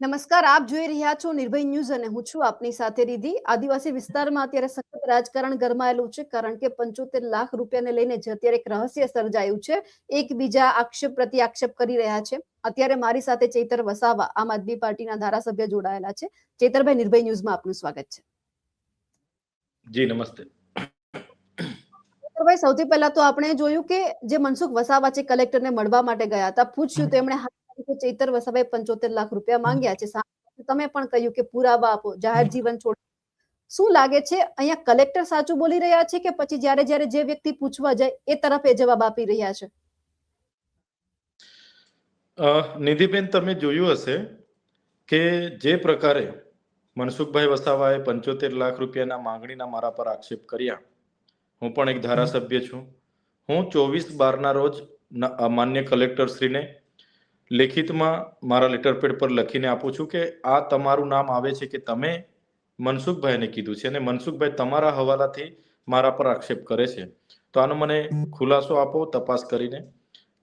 નમસ્કાર આપ જોઈ રહ્યા છો નિર્ભય ન્યૂઝ અને હું છું આપની સાથે રીધિ. આદિવાસી વિસ્તારમાં અત્યારે સખત રાજકારણ ગરમાયેલું છે કારણ કે પંચોતેર લાખ રૂપિયાને લઈને જે અત્યારે એક રહસ્ય સર્જાયું છે એકબીજા આક્ષેપ પ્રતિ આક્ષેપ કરી રહ્યા છે. અત્યારે મારી સાથે ચૈતર વસાવા આમ આદમી પાર્ટીના ધારાસભ્ય જોડાયેલા છે. ચૈતરભાઈ નિર્ભય ન્યૂઝમાં આપનું સ્વાગત છે. જી નમસ્તે. ચૈતરભાઈ સૌથી પહેલા તો આપણે જોયું કે જે મનસુખ વસાવા છે કલેક્ટરને મળવા માટે ગયા હતા. પૂછ્યું તો એમણે કે ચૈતર વસાભાઈ પંચોતેર લાખ રૂપિયા માંગ્યા છે. તમે પણ કહ્યું કે પુરાવા આપો જાહેર જીવન છોડ. શું લાગે છે અહીંયા કલેક્ટર સાચું બોલી રહ્યા છે કે પછી જ્યારે જ્યારે જે વ્યક્તિ પૂછવા જાય એ તરફ એ જવાબ આપી રહ્યા છે? નિધિબેન તમે જોયું હશે કે જે પ્રકારે મનસુખભાઈ વસાવાએ પંચોતેર લાખ રૂપિયાના માંગણીના મારા પર આક્ષેપ કર્યા. હું પણ એક ધારાસભ્ય છું. હું ચોવીસ બારના રોજ માન્ય કલેક્ટર શ્રીને લેખિતમાં મારા લેટર પેડ પર લખીને આપું છું કે આ તમારું નામ આવે છે કે તમે મનસુખભાઈને કીધું છે અને મનસુખભાઈ તમારા હવાલાથી મારા પર આક્ષેપ કરે છે. તો આનો મને ખુલાસો આપો, તપાસ કરીને.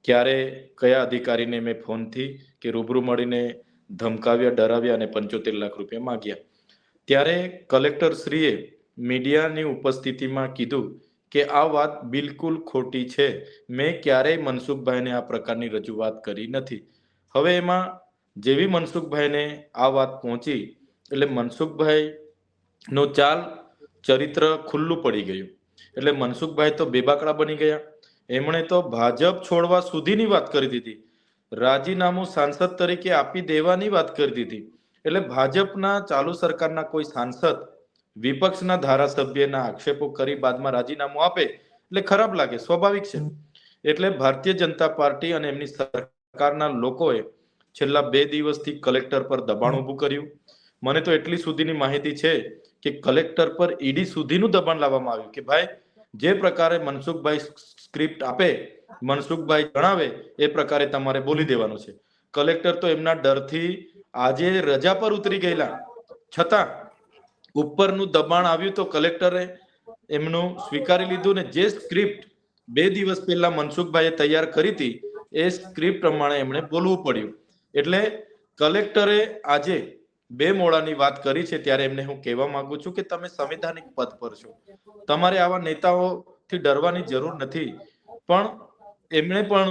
ક્યારે કયા અધિકારીને મેં ફોનથી કે રૂબરૂ મળીને ધમકાવ્યા, ડરાવ્યા અને પંચોતેર લાખ રૂપિયા માંગ્યા. ત્યારે કલેક્ટર શ્રીએ મીડિયાની ઉપસ્થિતિમાં કીધું કે આ વાત બિલકુલ ખોટી છે. મેં ક્યારેય મનસુખભાઈને આ પ્રકારની રજૂઆત કરી નથી. હવે એમાં જેવી મનસુખભાઈને આ વાત પહોંચી, એટલે મનસુખભાઈ નો ચાલ ચરિત્ર ખુલ્લું પડી ગયું. એટલે મનસુખભાઈ તો બેબાકડા બની ગયા. એમણે તો ભાજપ છોડવા સુધીની વાત કરી દીધી. રાજીનામું સાંસદ તરીકે આપી દેવાની વાત કરી દીધી. એટલે ભાજપના ચાલુ સરકારના કોઈ સાંસદ વિપક્ષના ધારાસભ્યના આક્ષેપો કરી બાદમાં રાજીનામું આપે, એટલે ખરાબ લાગે, સ્વાભાવિક છે. એટલે ભારતીય જનતા પાર્ટી અને એમની સરકારના લોકોએ છેલ્લા બે દિવસથી કલેક્ટર પર દબાણ ઊભું કર્યું. મને તો એટલી સુધીની માહિતી છે કે કલેક્ટર પર ઈડી સુધીનું દબાણ લાવવામાં આવ્યું કે ભાઈ, જે પ્રકારે મનસુખભાઈ સ્ક્રિપ્ટ આપે, મનસુખભાઈ જણાવે, એ પ્રકારે તમારે બોલી દેવાનું છે. કલેક્ટર તો એમના ડરથી આજે રજા પર ઉતરી ગયેલા. છતાં ઉપરનું દબાણ આવ્યું તો કલેક્ટરે એમનું સ્વીકારી લીધું ને જે સ્ક્રિપ્ટ બે દિવસ પહેલા મનસુખભાઈએ તૈયાર કરી હતી, એ સ્ક્રિપ્ટ પ્રમાણે એમણે બોલવું પડ્યું. એટલે કલેક્ટરે આજે બે મોડાની વાત કરી છે ત્યારે એમને હું કહેવા માંગુ છું કે તમે સંવિધાનિક પદ પર છો. તમારે આવા નેતાઓથી ડરવાની જરૂર નથી. પણ એમણે પણ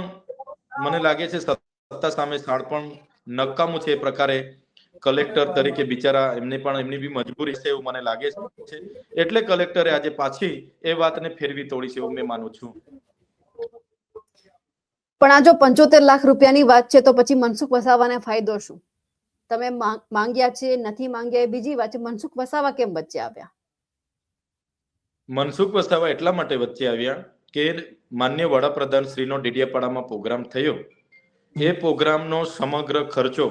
મને લાગે છે સત્તા સામે શાળપણ નકામું છે એ પ્રકારે કલેક્ટર તરીકે બિચારા એમને પણ એમની બી મજબૂરી છે એવું મને લાગે છે. એટલે કલેક્ટરે આજે પાછી એ વાતને ફેરવી તોડી છે એવું મેં માનું છું. પણ આ જો પંચોતેર લાખ રૂપિયાની વાત છે તો પછી મનસુખ વસાવાને ફાયદો શું? તમે માંગ્યા છે નથી માંગ્યા એ બીજી વાત છે. મનસુખ વસાવા કેમ વચ્ચે આવ્યા? મનસુખ વસાવા એટલા માટે વચ્ચે આવ્યા કે માન્ય વડાપ્રધાન શ્રીનો ડીડીયાપાડામાં પ્રોગ્રામ થયો. એ પ્રોગ્રામનો સમગ્ર ખર્ચો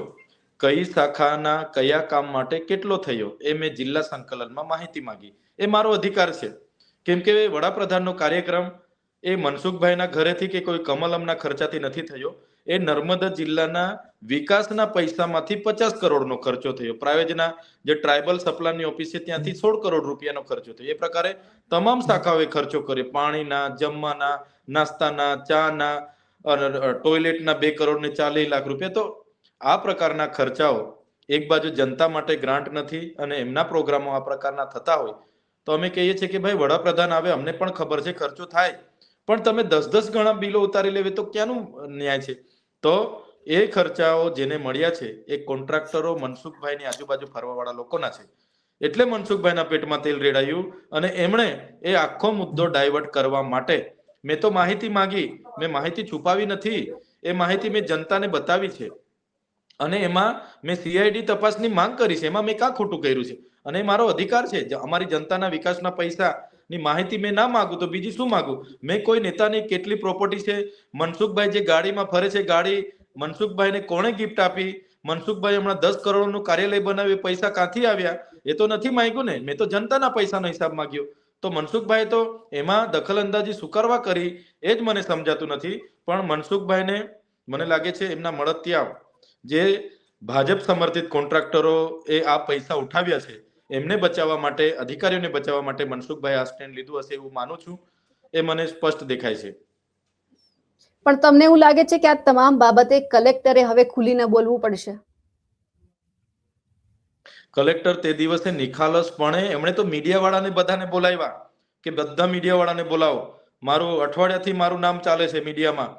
કઈ શાખાના કયા કામ માટે કેટલો થયો, એ મેં જિલ્લા સંકલનમાં માહિતી માંગી. એ મારો અધિકાર છે. કેમ કે વડાપ્રધાનનો કાર્યક્રમ એ મનસુખભાઈના ઘરેથી કે કોઈ કમલમના ખર્ચાથી નથી થયો. એ નર્મદા જિલ્લાના વિકાસના પૈસામાંથી પચાસ કરોડનો ખર્ચો થયો. પ્રાયોજના જે ટ્રાઇબલ સપ્લાયની ઓફિસ છે ત્યાંથી સોળ કરોડ રૂપિયાનો ખર્ચો થયો. એ પ્રકારે તમામ શાખાઓએ ખર્ચો કર્યો. પાણીના, જમવાના, નાસ્તાના, ચાના ટોયલેટના બે કરોડ ને ચાલીસ લાખ રૂપિયા. તો આ પ્રકારના ખર્ચાઓ એક બાજુ જનતા માટે ગ્રાન્ટ નથી અને એમના પ્રોગ્રામો આ પ્રકારના થતા હોય, તો અમે કહીએ છીએ કે ભાઈ વડાપ્રધાન આવે, અમને પણ ખબર છે ખર્ચો થાય. પણ તમે દસ દસ ગણા બિલો ઉતારી લેવે તો ક્યાંનું ન્યાય છે? તો એ ખર્ચાઓ જેને મળ્યા છે એ કોન્ટ્રાક્ટરો મનસુખભાઈની આજુબાજુ ફરવાવાળા લોકોના છે. એટલે મનસુખભાઈના પેટમાં તેલ રેડાયું અને એમણે એ આખો મુદ્દો ડાયવર્ટ કરવા માટે મેં તો માહિતી માંગી, મેં માહિતી છુપાવી નથી. એ માહિતી મેં જનતાને બતાવી છે. અને એમાં મેં સીઆઈડી તપાસની માંગ કરી છે. એમાં મેં કાં ખોટું કર્યું છે? અને મારો અધિકાર છે. અમારી જનતાના વિકાસના પૈસાની માહિતી મેં ના માગું તો બીજી શું માગું? મેં કોઈ નેતાની કેટલી પ્રોપર્ટી છે? મનસુખભાઈ જે ગાડીમાં ફરે છે ગાડી, મનસુખભાઈને કોણે ગિફ્ટ આપી? મનસુખભાઈ હમણાં દસ કરોડનું કાર્યાલય બનાવ્યું, પૈસા ક્યાંથી આવ્યા? એ તો નથી માંગ્યું ને? મેં તો જનતાના પૈસાનો હિસાબ માંગ્યો. તો મનસુખભાઈ તો એમાં દખલ અંદાજી સુકારવા કરી, એ જ મને સમજાતું નથી. પણ મનસુખભાઈને મને લાગે છે એમના મળતિયા જે ભાજપ સમર્થિત કોન્ટ્રાક્ટરો એ આ પૈસા ઉઠાવ્યા છે એમને બચાવવા માટે અધિકારીઓને બચાવવા માટે મનસુખભાઈ આ સ્ટેન્ડ લીધું હશે એવું માનું છું. એ મને સ્પષ્ટ દેખાય છે. પણ તમને એવું લાગે છે કે આ તમામ બાબતે કલેક્ટરે હવે ખુલીને બોલવું પડશે? કલેક્ટર તે દિવસે નિખાલસપણે એમણે તો મીડિયા વાળાને બધાને બોલાવ્યા કે બધા મીડિયા વાળાને બોલાવો. મારું અઠવાડિયાથી મારું નામ ચાલે છે મીડિયામાં.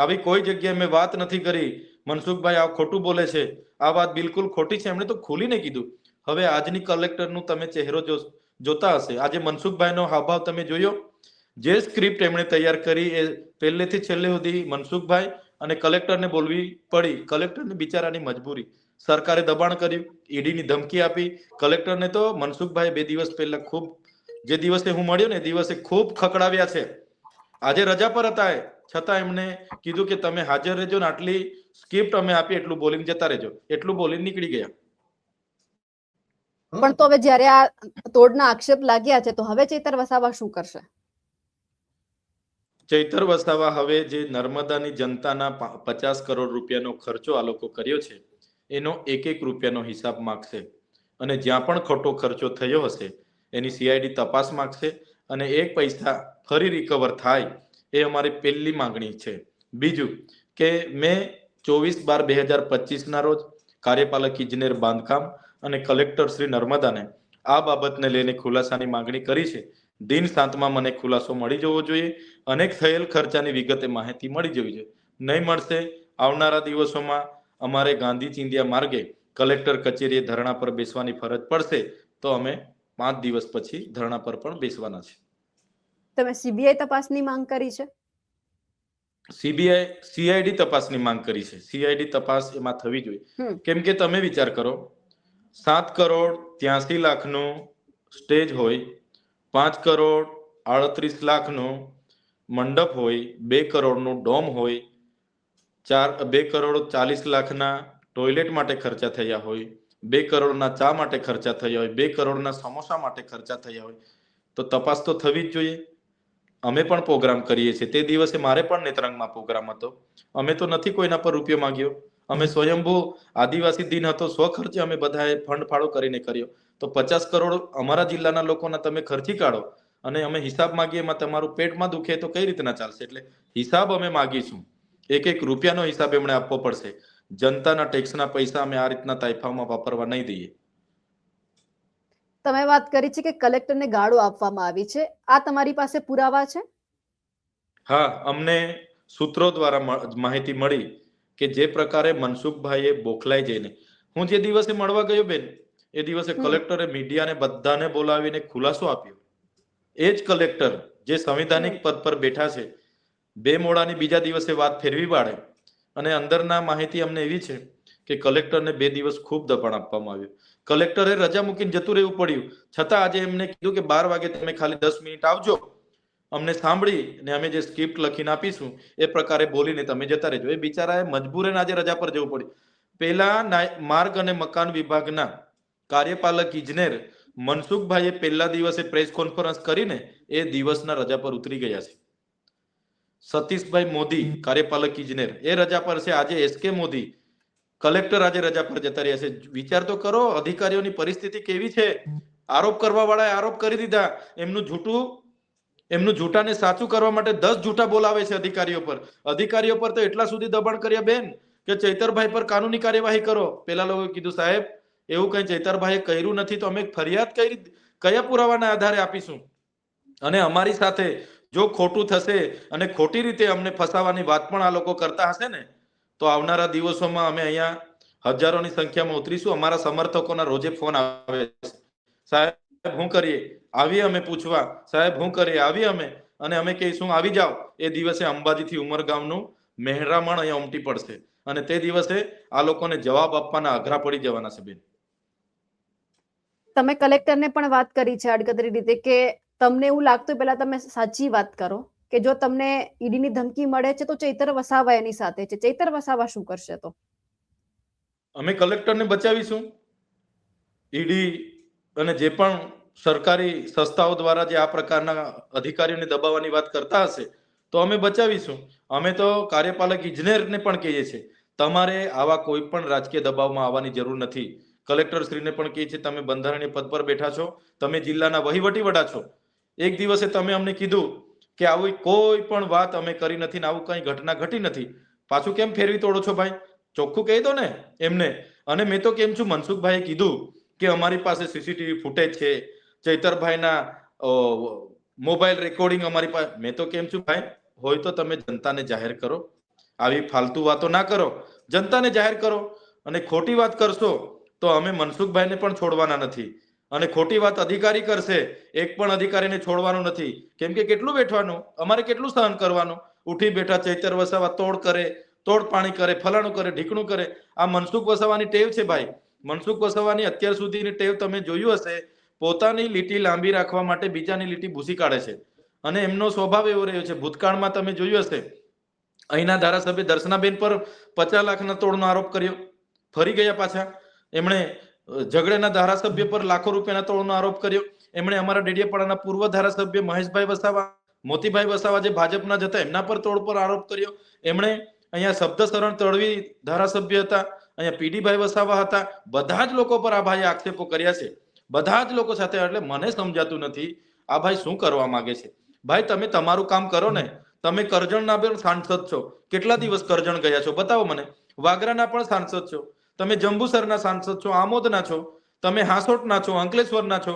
આવી કોઈ જગ્યાએ મેં વાત નથી કરી. મનસુખભાઈ આ ખોટું બોલે છે. આ વાત બિલકુલ ખોટી છે. એમણે તો ખુલીને કીધું. હવે આજની કલેક્ટરનું તમે ચહેરો જોતા હશે. આજે મનસુખભાઈનો હાવભાવ તમે જોયો? જે સ્ક્રિપ્ટ એમણે તૈયાર કરી એ પહેલેથી છેલ્લે સુધી મનસુખભાઈ અને કલેક્ટરને બોલવી પડી. કલેક્ટરને બિચારાની મજબૂરી. સરકારે દબાણ કર્યું, ઈડીની ધમકી આપી. કલેક્ટરને તો મનસુખભાઈ બે દિવસ પહેલા ખૂબ, જે દિવસે હું મળ્યો ને દિવસે ખૂબ ખકડાવ્યા છે. આજે રજા પર હતા છતાં એમણે કીધું કે તમે હાજર રહેજો ને આટલી સ્ક્રિપ્ટ અમે આપી એટલું બોલિંગ જતા રહેજો. એટલું બોલિંગ નીકળી ગયા. પણ તો હવે જ્યારે આ તોડના આક્ષેપ લાગ્યા છે તો હવે ચેતર વસાવા શું કરશે? ચૈતર વસાવા હવે જે નર્મદાની જનતાના પચાસ કરોડ રૂપિયાનો ખર્ચો આ લોકો કર્યો છે એનો એક એક રૂપિયાનો હિસાબ માગશે. અને જ્યાં પણ ખોટો ખર્ચો થયો હશે એની સીઆઈડી તપાસ માગશે અને એક પૈસા ફરી રિકવર થાય એ અમારી પહેલી માંગણી છે. બીજું કે મેં ચોવીસ બાર બે હજાર પચીસના રોજ કાર્યપાલક ઇજનેર બાંધકામ અને કલેક્ટર શ્રી નર્મદાને આ બાબતને લઈને ખુલાસાની માંગણી કરી છે. દિન સાતમાં મને ખુલાસો મળી જવો જોઈએ. અનેક થયેલ ખર્ચાની વિગતે માહિતી મળી જવી જોઈએ. નહીં મળશે આવનારા દિવસોમાં અમારે ગાંધી ચિંધિયા માર્ગે કલેક્ટર કચેરીએ ધરણા પર બેસવાની ફરજ પડશે તો અમે પાંચ દિવસ પછી ધરણા પર પણ બેસવાના છે તમે સીબીઆઈ તપાસની માંગ કરી છે? સીબીઆઈ સીઆઈડી તપાસની માંગ કરી છે. સીઆઈડી તપાસ એમાં થવી જોઈએ. કેમ કે તમે વિચાર કરો સાત કરોડ ત્યાસી લાખનું સ્ટેજ હોય પાંચ કરોડ આડત્રીસ લાખનો મંડપ હોય બે કરોડનું ડોમ હોય ચાર બે કરોડ ચાલીસ લાખના ટોયલેટ માટે ખર્ચા થયા હોય બે કરોડના ચા માટે ખર્ચા થયા હોય બે કરોડના સમોસા માટે ખર્ચા થયા હોય તો તપાસ તો થવી જ જોઈએ. અમે પણ પ્રોગ્રામ કરીએ છીએ. તે દિવસે મારે પણ નેત્રંગમાં પ્રોગ્રામ હતો. અમે તો નથી કોઈના પર રૂપિયો માંગ્યો. અમે સ્વયંભૂ આદિવાસી દિન હતો. સ્વખર્ચે અમે બધાએ ફંડ ફાળો કરીને કર્યો. તો પચાસ કરોડ અમારા જિલ્લાના લોકોના તમે ખર્ચી કાઢો અને અમે હિસાબ માગીએ એમાં તમારું પેટમાં દુખે તો કઈ રીતના ચાલશે? એટલે હિસાબ અમે માગીશું. એક એક રૂપિયાનો હિસાબ એમણે આપવો પડશે. જનતાના ટેક્સના પૈસા અમે આ રીતના તાઇફામાં વાપરવા નહીં દઈએ. તમે વાત કરી છે કે કલેક્ટરને ગાળો આપવામાં આવી છે. આ તમારી પાસે પુરાવા છે? હા અમને સૂત્રો દ્વારા માહિતી મળી કે જે પ્રકારે મનસુખભાઈએ બોખલાઈ જઈને હું જે દિવસે મળવા ગયો બેન એ દિવસે કલેક્ટરે મીડિયાને બધાને બોલાવીને ખુલાસો આપ્યો. એ જ કલેક્ટર જે સંવિધાનિક પદ પર બેઠા છે બે મોડાની બીજા દિવસે વાત ફેરવી પાડે અને અંદરના માહિતી અમને એવી છે કે કલેક્ટરને બે દિવસ ખૂબ દબાણ આપવામાં આવ્યું. કલેક્ટરે રજા મૂકીને જતું રહેવું પડ્યું. છતાં આજે એમને કીધું કે બાર વાગે તમે ખાલી દસ મિનિટ આવજો. અમને સાંભળી ને અમે જે સ્ક્રિપ્ટ લખીને આપીશું, એ પ્રકારે બોલીને તમે જતા રહેજો. એ બિચારાએ મજબૂરન આજે રજા પર જવું પડ્યું. નાય- માર્ગ અને મકાન વિભાગના કાર્યપાલક ઇજનેર મનસુખભાઈએ પહેલા દિવસે પ્રેસ કોન્ફરન્સ કરીને એ દિવસના રજા પર ઉતરી ગયા છે. સતીશભાઈ મોદી કાર્યપાલક ઇજનેર. એ રજા પર છે આજે એસકે મોદી. કલેક્ટર આજે રજા પર જતા રહ્યા છે. વિચાર તો કરો, અધિકારીઓની પરિસ્થિતિ કેવી છે? આરોપ કરવા વાળાએ આરોપ કરી દીધા. એમનું જૂઠું, એમનું જૂઠાને સાચું કરવા માટે દસ જૂઠા બોલાવે છે અધિકારીઓ પર. અધિકારીઓ પર તો એટલા સુધી દબાણ કર્યા બેન કે ચૈતરભાઈ પર કાનૂની કાર્યવાહી કરો. પેલા લોકોએ કીધું, સાહેબ, એવું કઈ ચૈતરભાઈએ કર્યું નથી તો અમે ફરિયાદ કઈ કયા પુરાવાના આધારે આપીશું? અને અમારી સાથે જો ખોટું થશે અને ખોટી રીતે અમને ફસાવાની વાત પણ આ લોકો કરતા હશે ને તો આવનારા દિવસોમાં અમે અહીંયા હજારોની સંખ્યામાં ઉતરીશું. અમારા સમર્થકોના રોજે ફોન આવે છે. સાહેબ, હું કરીએ? આવીએ અમે પૂછવા. સાહેબ, હું કરીએ? આવીએ અમે? અને અમે કહીશું, આવી જાઓ. એ દિવસે અંબાજીથી ઉમરગામનું મહેરામણ અહીંયા ઉમટી પડશે. અને તે દિવસે આ લોકોને જવાબ આપવાના અઘરા પડી જવાના છે, બેન. તમે કલેક્ટરને પણ વાત કરી છે આડકતરી રીતે કે તમને એવું લાગતું પહેલા તમે સાચી વાત કરો. કે જો તમને ઈડીની ધમકી મળે છે તો ચૈતર વસાવા એની સાથે છે. ચૈતર વસાવા શું કરશે તો? અમે કલેક્ટરને બચાવીશું. ઈડી અને જે પણ સરકારી સંસ્થાઓ દ્વારા જે આ પ્રકારના અધિકારીઓને દબાવવાની વાત કરતા હશે, તો અમે બચાવીશું. અમે તો કાર્યપાલક ઇજનેરને પણ કહીએ છીએ, તમારે આવા કોઈ પણ રાજકીય દબાવમાં આવવાની જરૂર નથી. કલેક્ટર શ્રીને પણ કહીએ છીએ, તમે બંધારણીય પદ પર બેઠા છો, તમે જિલ્લાના વહીવટી વડા છો. એક દિવસે તમે અમને કીધું કે આવી કોઈ પણ વાત અમે કરી નથી ને આવું કઈ ઘટના ઘટી નથી. પાછું કેમ ફેરવી તોડો છો ભાઈ? ચોખ્ખું કહી દો ને એમને. અને મેં તો કેમ છું, મનસુખભાઈએ કીધું કે અમારી પાસે સીસીટીવી ફૂટેજ છે. ચૈતરભાઈના મોબાઈલ રેકોર્ડિંગ અમારી પાસે મેં તો કેમ છું ભાઈ? હોય તો તમે જનતાને જાહેર કરો. આવી ફાલતુ વાતો ના કરો. જનતાને જાહેર કરો. અને ખોટી વાત કરશો તો અમે મનસુખભાઈને પણ છોડવાના નથી. અને ખોટી વાત અધિકારી કરશે, એક પણ અધિકારીને છોડવાનું નથી. કેમ કે કેટલું બેઠવાનું? અમારે કેટલું સહન કરવાનું? ઉઠી બેઠા ચૈતર વસાવા તોડ કરે, તોડ પાણી કરે, ફલાણું કરે, ઢીકણું કરે. આ મનસુખ વસાવાની ટેવ છે ભાઈ. મનસુખ વસાવાની અત્યાર સુધીની ટેવ તમે જોયું હશે. પોતાની લીટી લાંબી રાખવા માટે બીજાની લીટી ભૂસી કાઢે છે. અને એમનો સ્વભાવ એવો રહ્યો છે, ભૂતકાળમાં તમે જોયું હશે. અહીંના ધારાસભ્ય દર્શનાબેન પર પચાસ લાખના તોડનો આરોપ કર્યો. ફરી ગયા પાછા. એમણે ઝઘડેના ધારાસભ્ય પર લાખો રૂપિયાના તોડનો આરોપ કર્યો. એમણે અમારા ડેડિયાપાડાના પૂર્વ ધારાસભ્ય મહેશભાઈ વસાવા, મોતીભાઈ વસાવા જે ભાજપના જતા એમના પર તોડ પર આરોપ કર્યો. એમણે અહીંયા શબ્દશરણ તળવી ધારાસભ્ય હતા, અહીંયા પીડીભાઈ વસાવા હતા. બધા જ લોકો પર આ ભાઈ આક્ષેપો કર્યા છે. બધા જ લોકો સાથે એટલે મને સમજાતું નથી આ ભાઈ શું કરવા માંગે છે. ભાઈ, તમે તમારું કામ કરો ને. તમે કરજણના પણ સાંસદ છો. કેટલા દિવસ કરજણ ગયા છો? બતાવો મને. વાગરાના પણ સાંસદ છો. તમે જંબુસરના સાંસદ છો આમોદના છો તમે હાંસોટના છો અંકલેશ્વરના છો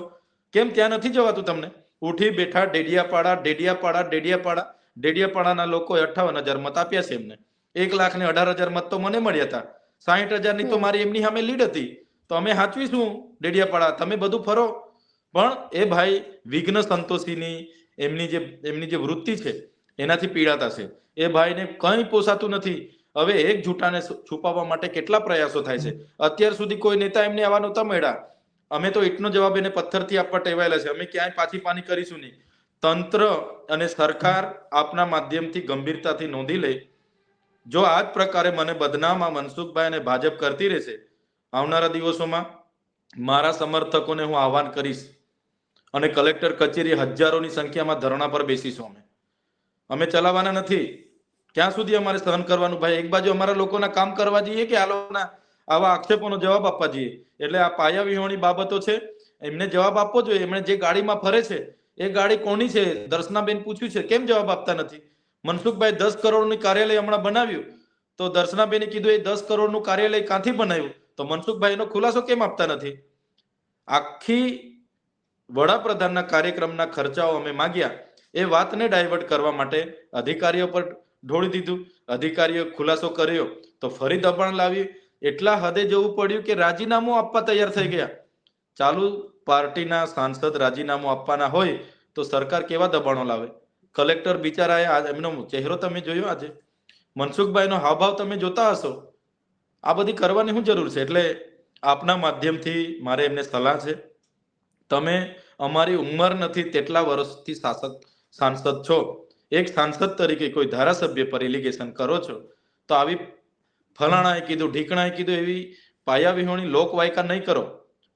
કેમ ત્યાં નથી જવાતું તમને? ઉઠી બેઠા ડેડિયાપાડા ડેડિયાપાડા ડેડિયાપાડા ડેડિયાપાડાના લોકોએ અઠાવન હજાર મત આપ્યા છે એમને. એક લાખ ને અઢાર હજાર મત તો મને મળ્યા હતા. સાહીઠ હજારની તો મારી એમની સામે લીડ હતી. તો અમે હાચવીશું ડેડિયાપાડા? તમે બધું ફરો. પણ એ ભાઈ વિઘ્ન સંતોષીની એમની જે એમની જે વૃત્તિ છે એનાથી પીડાતા છે. એ ભાઈને કંઈ પોસાતું નથી. હવે એક જૂઠાને છુપાવવા માટે કેટલા પ્રયાસો થાય છે? અત્યાર સુધી કોઈ નેતા એમને આવા નહોતા મળ્યા. અમે તો ઈટનો જવાબ એને પથ્થરથી આપવા ટેવાયેલા છે. અમે ક્યાંય પાછી પાની કરીશું નહીં. તંત્ર અને સરકાર આપના માધ્યમથી ગંભીરતાથી નોંધી લે. જો આ જ પ્રકારે મને બદનામ મનસુખભાઈ અને ભાજપ કરતી રહેશે, આવનારા દિવસોમાં મારા સમર્થકોને હું આહવાન કરીશ અને કલેક્ટર કચેરી હજારોની સંખ્યામાં ધરણા પર બેસીશું અમે. અમે ચલાવવાના નથી. ક્યાં સુધી અમારે સહન કરવાનું ભાઈ. એક બાજુ અમારા લોકોના કામ કરવા જઈએ કે આ લોકોના આવા આક્ષેપોનો જવાબ આપવા જઈએ? એટલે આ પાયા વિહોણી બાબતો છે. એમને જવાબ આપવો જોઈએ. એમણે જે ગાડીમાં ફરે છે, એ ગાડી કોની છે? દર્શનાબેન પૂછ્યું છે. કેમ જવાબ આપતા નથી? મનસુખભાઈ દસ કરોડનું કાર્યાલય હમણાં બનાવ્યું. તો દર્શનાબેને કીધું, એ દસ કરોડનું કાર્યાલય ક્યાંથી બનાવ્યું? તો મનસુખભાઈ એનો ખુલાસો કેમ આપતા નથી? આખી વડાપ્રધાનના કાર્યક્રમના ખર્ચાઓ અમે માગ્યા. એ વાતને ડાયવર્ટ કરવા માટે અધિકારીઓ પર ઢોળી દીધું. અધિકારીઓ ખુલાસો કર્યો તો ફરી દબાણ લાવી. એટલા હદે જવું પડ્યું કે રાજીનામું આપવા તૈયાર થઈ ગયા. ચાલુ પાર્ટીના સાંસદ રાજીનામું આપવાના હોય તો સરકાર કેવા દબાણો લાવે? કલેક્ટર બિચારાએ એમનો ચહેરો તમે જોયો આજે? મનસુખભાઈનો હાવભાવ તમે જોતા હશો? આ બધી કરવાની શું જરૂર છે? એટલે આપના માધ્યમથી મારે એમને સલાહ છે. તમે અમારી ઉંમર નથી તેટલા વર્ષથી શાસક સાંસદ છો. એક સાંસદ તરીકે કોઈ ધારાસભ્ય પર એલિગેશન કરો છો, તો આવી ફલાણાએ કીધું, ઢીકણાએ કીધું, એવી પાયા વિહોણી લોકવાયકા નહીં કરો.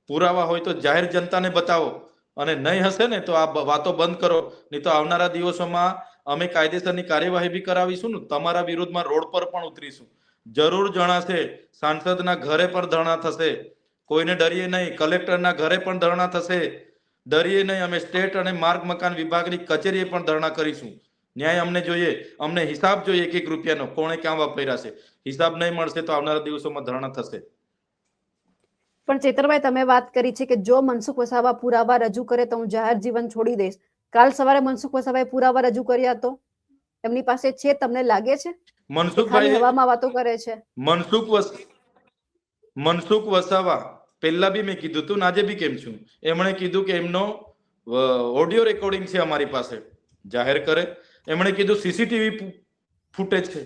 પુરાવા હોય તો જાહેર જનતાને બતાવો. અને નહીં હશે ને તો આ વાતો બંધ કરો. નહીં તો આવનારા દિવસોમાં અમે કાયદેસરની કાર્યવાહી બી કરાવીશું ને, તમારા વિરુદ્ધમાં રોડ પર પણ ઉતરીશું. જરૂર જણાશે, સાંસદના ઘરે પણ ધરણા થશે. કોઈને ડરીએ નહીં, કલેક્ટરના ઘરે પણ ધરણા થશે. ડરીએ નહીં, અમે સ્ટેટ અને માર્ગ મકાન વિભાગની કચેરીએ પણ ધરણા કરીશું. ન્યાય અમને જોઈએ. અમને હિસાબ જોઈએ એક એક રૂપિયાનો. કોણે ક્યાં વાપર્યા છે? હિસાબ નહીં મળશે તો આવનારા દિવસોમાં ધરણા થશે. પણ ચેતરભાઈ તમે વાત કરી છે કે જો મનસુખ વસાવા પુરાવા રજૂ કરે તો હું જાહેર જીવન છોડી દઈશ. કાલ સવારે મનસુખ વસાવાએ પુરાવા રજૂ કર્યા તો? એમની પાસે છે તમને લાગે છે? મનસુખભાઈ હવામાં વાતો કરે છે. મનસુખ વસ મનસુખ વસાવા પહેલા બી મેં કીધું તું આજે બી કેમ છું? એમણે કીધું કે એમનો ઓડિયો રેકોર્ડિંગ છે અમારી પાસે. જાહેર કરે. એમણે કીધું સીસીટીવી ફૂટેજ છે,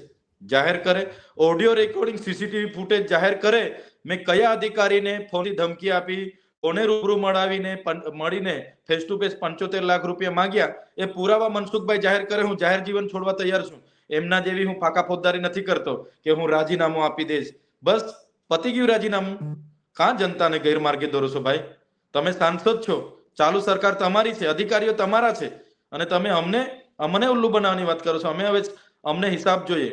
જાહેર કરે. ઓડિયો રેકોર્ડિંગ સીસીટીવી ફૂટેજ જાહેર કરે. મેં કયા અધિકારીને ફોનની ધમકી આપી? કોને રૂબરૂ મળાવીને મળીને ફેસ ટુ ફેસ પંચોતેર લાખ રૂપિયા માંગ્યા? એ પુરાવા મનસુખભાઈ જાહેર કરે. હું જાહેર જીવન છોડવા તૈયાર છું. એમના જેવી હું ફાકા ફોજદારી નથી કરતો કે હું રાજીનામું આપી દઈશ. બસ, પતી ગયું રાજીનામું. કાં જનતાને ગેરમાર્ગે દોરો છો ભાઈ? તમે સાંસદ છો. ચાલુ સરકાર તમારી છે. અધિકારીઓ તમારા છે. અને તમે અમને અમને ઉલ્લુ બનાવવાની વાત કરો છો. અમે હવે અમને હિસાબ જોઈએ.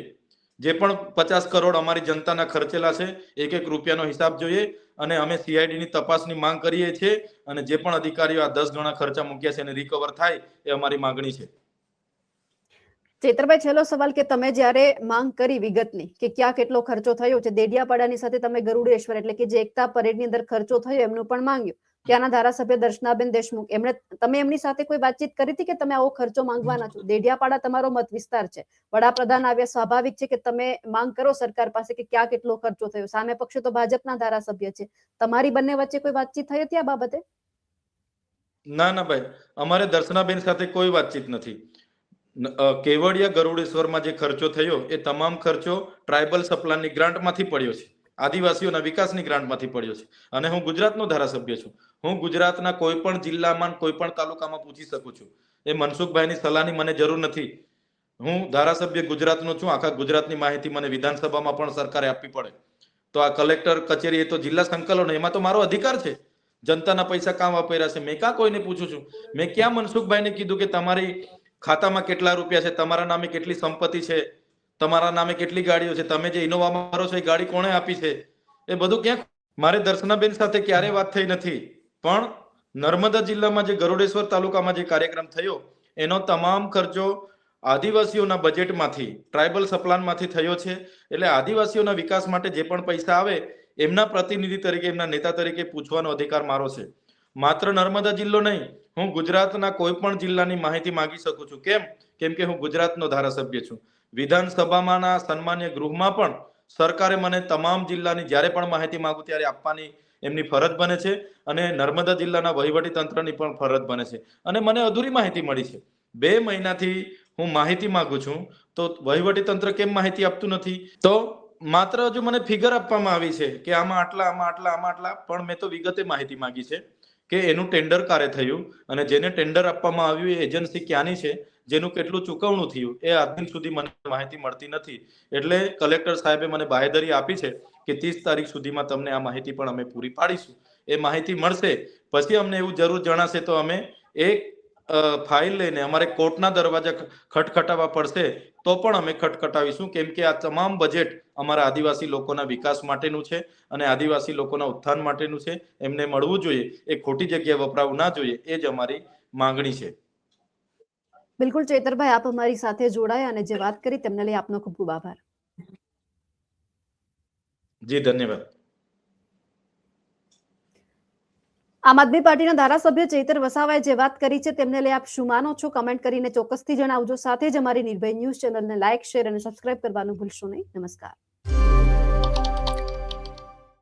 જે પણ પચાસ કરોડ અમારી જનતાના ખર્ચેલા છે, એક એક રૂપિયાનો હિસાબ જોઈએ અને અમે CID ની તપાસની માંગ કરીએ છીએ અને જે પણ અધિકારીઓ આ દસ ગણા ખર્ચા મૂક્યા છે એને રિકવર થાય એ અમારી માંગણી છે. ચેતરભાઈ, છેલ્લો સવાલ કે તમે જ્યારે માંગ કરી વિગતની કે ક્યાં કેટલો ખર્ચો થયો છે, દેડિયાપાડાની સાથે તમે ગરુડેશ્વર એટલે કે જે એકતા પરેડની અંદર ખર્ચો થયો એમનું પણ માંગ્યું. ત્યાંના ધારાસભ્ય દર્શનાબેન દેશમુખ, એમણે, તમે એમની સાથે કોઈ વાતચીત કરી હતી કે તમે આવો ખર્ચો માંગવાના છો? દેડિયાપાડા તમારો મત વિસ્તાર છે. વડાપ્રધાન આવ્યા, સ્વાભાવિક છે કે તમે માંગ કરો સરકાર પાસે કે ક્યાં કેટલો ખર્ચો થયો? સામે પક્ષે તો ભાજપના ધારાસભ્ય છે. તમારી બંને વચ્ચે કોઈ વાતચીત થઈ હતી આ બાબતે? ના ના ભાઈ. અમારે દર્શનાબેન સાથે કોઈ વાતચીત નથી. કેવડિયા ગરુડેશ્વરમાં જે ખર્ચો થયો, એ તમામ ખર્ચો ટ્રાઇબલ સપ્લાનની ગ્રાન્ટમાંથી પડ્યો છે. આદિવાસીઓના વિકાસની ગ્રાન્ટમાંથી પડ્યો છે. અને હું ગુજરાતનો ધારાસભ્ય છું. હું ગુજરાતના કોઈ પણ જિલ્લામાં કોઈ પણ તાલુકામાં પૂછી શકું છું. એ મનસુખભાઈની સલાહની મને જરૂર નથી. હું ધારાસભ્ય ગુજરાતનો છું. આખા ગુજરાતની માહિતી મને વિધાનસભામાં પણ સરકારે આપવી પડે. તો આ કલેક્ટર કચેરી એ તો જિલ્લા સંકલન, એમાં તો મારો અધિકાર છે. જનતાના પૈસા કામ વાપર્યા છે. મેં ક્યાં કોઈને પૂછું છું? મેં ક્યાં મનસુખભાઈને કીધું કે તમારી ખાતામાં કેટલા રૂપિયા છે? તમારા નામે કેટલી સંપત્તિ છે? તમારા નામે કેટલી ગાડીઓ છે? તમે જે ઇનોવામાં મારો છો, એ ગાડી કોણે આપી છે? એ બધું ક્યાં? મારે દર્શનાબેન સાથે ક્યારે વાત થઈ નથી. પણ નર્મદા જિલ્લામાં જે ગરુડેશ્વર તાલુકામાં જે કાર્યક્રમ થયો, એનો તમામ ખર્ચો આદિવાસીઓના બજેટમાંથી, ટ્રાઇબલ સપ્લાનમાંથી થયો છે. એટલે આદિવાસીઓના વિકાસ માટે જે પણ પૈસા આવે, એમના પ્રતિનિધિ તરીકે, એમના નેતા તરીકે પૂછવાનો અધિકાર મારો છે. માત્ર નર્મદા જિલ્લો નહીં, હું ગુજરાતના કોઈ પણ જિલ્લાની માહિતી માંગી શકું છું. કેમ? કેમ કે હું ગુજરાતનો ધારાસભ્ય છું. વિધાનસભામાંના સન્માન્ય ગૃહમાં પણ સરકારે મને તમામ જિલ્લાની જ્યારે પણ માહિતી માગું ત્યારે આપવાની એમની ફરજ બને છે અને નર્મદા જિલ્લાના વહીવટી તંત્રની પણ ફરજ બને છે. અને મને અધૂરી માહિતી મળી છે. બે મહિનાથી હું માહિતી માગું છું, તો વહીવટી તંત્ર કેમ માહિતી આપતું નથી? તો માત્ર હજુ મને ફિગર આપવામાં આવી છે કે આમાં આટલા આમાં આટલા આમાં આટલા, પણ મેં તો વિગતે માહિતી માગી છે કે એનું ટેન્ડર કાર્ય થયું અને જેને ટેન્ડર આપવામાં આવ્યું એ એજન્સી ક્યાંની છે જેનું કેટલું ચૂકવણું થયું એ આજ દિન સુધી મને માહિતી મળતી નથી. એટલે કલેક્ટર સાહેબે મને બાહેધરી આપી છે કે ત્રીસ તારીખ સુધીમાં તમને આ માહિતી પણ અમે પૂરી પાડીશું. એ માહિતી મળશે. પછી અમને એવું જરૂર જણાશે તો અમે એક ફાઇલ લઈને અમારે કોર્ટના દરવાજા ખટખટાવવા પડશે તો પણ અમે ખટખટાવીશું. કેમ કે આ તમામ બજેટ અમારા આદિવાસી લોકોના વિકાસ માટેનું છે અને આદિવાસી લોકોના ઉત્થાન માટેનું છે. એમને મળવું જોઈએ. એ ખોટી જગ્યાએ વપરાવું ના જોઈએ. એ જ અમારી માંગણી છે. બિલકુલ ચેતરભાઈ આપ અમારી સાથે જોડાયા અને જે વાત કરી તેમને લઈ આપનો ખૂબ ખૂબ આભાર. જી ધન્યવાદ. આમ આદમી પાર્ટીના ધારાસભ્ય ચૈતર વસાવાએ જે વાત કરી છે તેમને લઈ આપ શું માનો છો? કમેન્ટ કરીને ચોક્કસથી જણાવજો. સાથે જ અમારી નિર્ભય ન્યૂઝ ચેનલને લાઇક શેર અને સબસ્ક્રાઇબ કરવાનું ભૂલશો નહીં. નમસ્કાર.